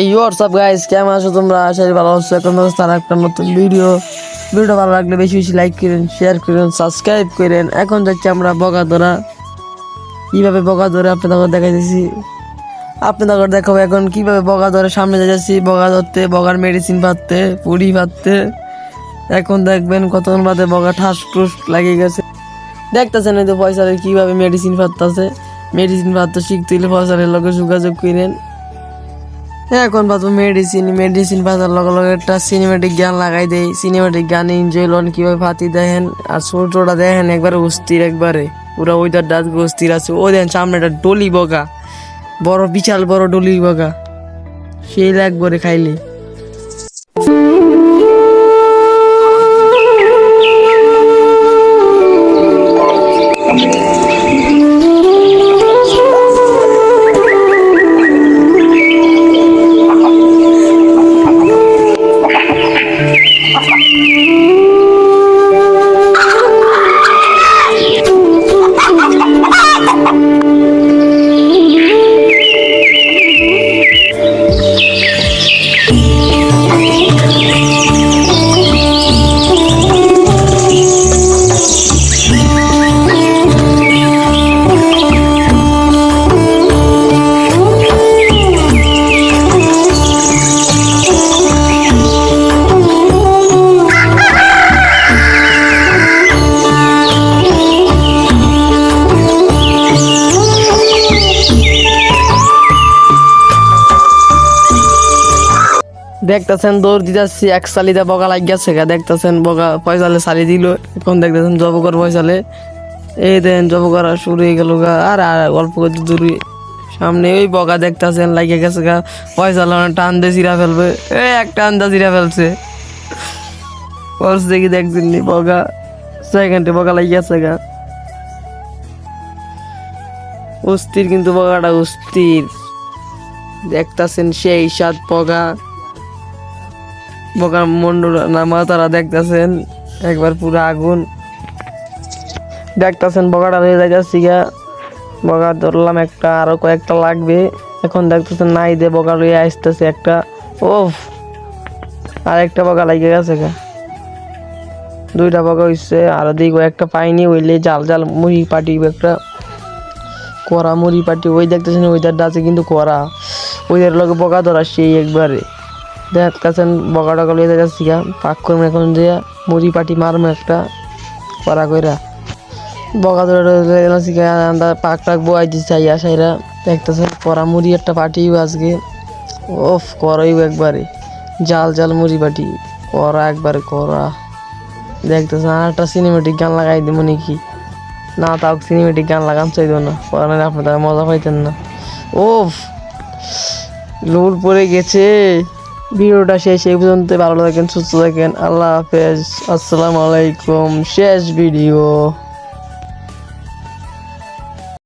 এই WhatsApp guys কেমন আছো তোমরা? আশা করি ভালো আছো। এখন তার একটা নতুন ভিডিও ভিডিওটা ভালো লাগলে বেশি বেশি লাইক শেয়ার সাবস্ক্রাইব এখন যাচ্ছি আমরা বগা ধরা কীভাবে বগা ধরে দেখাইতেছি? এখন কীভাবে বগা ধরে সামনে বগা ধরতে বগার মেডিসিন পাততে পুরি পাততে এখন দেখবেন কতক্ষণ বাদে বগা ঠাস টুস লাগিয়ে গেছে। দেখতেছেন এই পয়সারে কীভাবে মেডিসিন পাততেছে মেডিসিন পাততে শিখতে হলে পয়সারের লগে যোগাযোগ করেন। এখন বাজু মেডিসিন মেডিসিন বাজার লগে লগে একটা সিনেমেটিক গান লাগাই দেয় সিনেমেটিক গান এনজয় লন, কীভাবে ফাতি দেখেন আর সূর্যটা দেখেন একবারে অস্থির একবারে। পুরা ওইটার ডাক অস্থির আছে। ও দেখেন সামনে একটা ডলি বগা। বড় বিশাল বড় ডলি বগা। সেই একবারে খাইলে। দেখতেছেন দৌড় দিতেছি, এক সালিতে বগা লাগ গেছে গা, দেখতেছেন বগা পয়সালে সালি দিল, এখন দেখতেছেন জবকর পয়সালে। এই দেন জবকর আর শুরু হয়ে গেল গা, আর আর অল্প করে দূরে। সামনে ওই বগা দেখতেছেন, লাগিয়ে গেছে গা পয়সা লাগানো টান দিয়ে চিরা ফেলবে। এই এক টান দা চিরা ফেলছে। পলস দেখি দেখছেন বগা সেকেন্ডে বগা লাগিয়ে গেছে গা। অস্থির কিন্তু বগাটা অস্থির। দেখতাছেন সেই সাত বগা। বগার মন্ডল না তারা দেখতেছেন, একবার পুরো আগুন। দেখতেছেন বগাটা হয়ে যাইতেছি গা বগা ধরলাম একটা, আরও কয়েকটা লাগবে। এখন দেখতেছেন নাই দে বগা লইয়া আসতেছে একটা। ওফ আর একটা বগা লাগে গেছে গা। দুইটা বগা হইছে, আর দিকে একটা পাইনি, ওইলে জাল জাল মুড়ি পাটি একটা। করা মুড়ি পাটি, ওই দেখতেছেন ওইটার ডাচে কিন্তু করা ওইদের লগে বগা ধরা সেই একবারে। দেখতেছেন বগা টগা লইয়া যাচ্ছি গা পাক করব এখন যে মুড়ি পাটি মারবো একটা করা কইরা। বগা ধরে গা আমরা পাক টাক বয়াই দিচ্ছি আইয়া সাইরা দেখতেছেন করা মুড়ি একটা পাটিও আজকে। ওফ করইও একবারে। জাল জাল মুড়ি পাটি, করা একবারে, করা। দেখতেছেন আর একটা সিনেমেটিক গান লাগাই দিব নাকি? না, তাও সিনেমেটিক গান লাগান চাইতো না পরে আপনারা মজা পাইতেন না। ওফ লোড পড়ে গেছে। ভিডিওটা শেষ এই পর্যন্ত। ভালো থাকেন সুস্থ থাকেন। আল্লাহ হাফেজ। আসসালামু আলাইকুম। শেষ ভিডিও।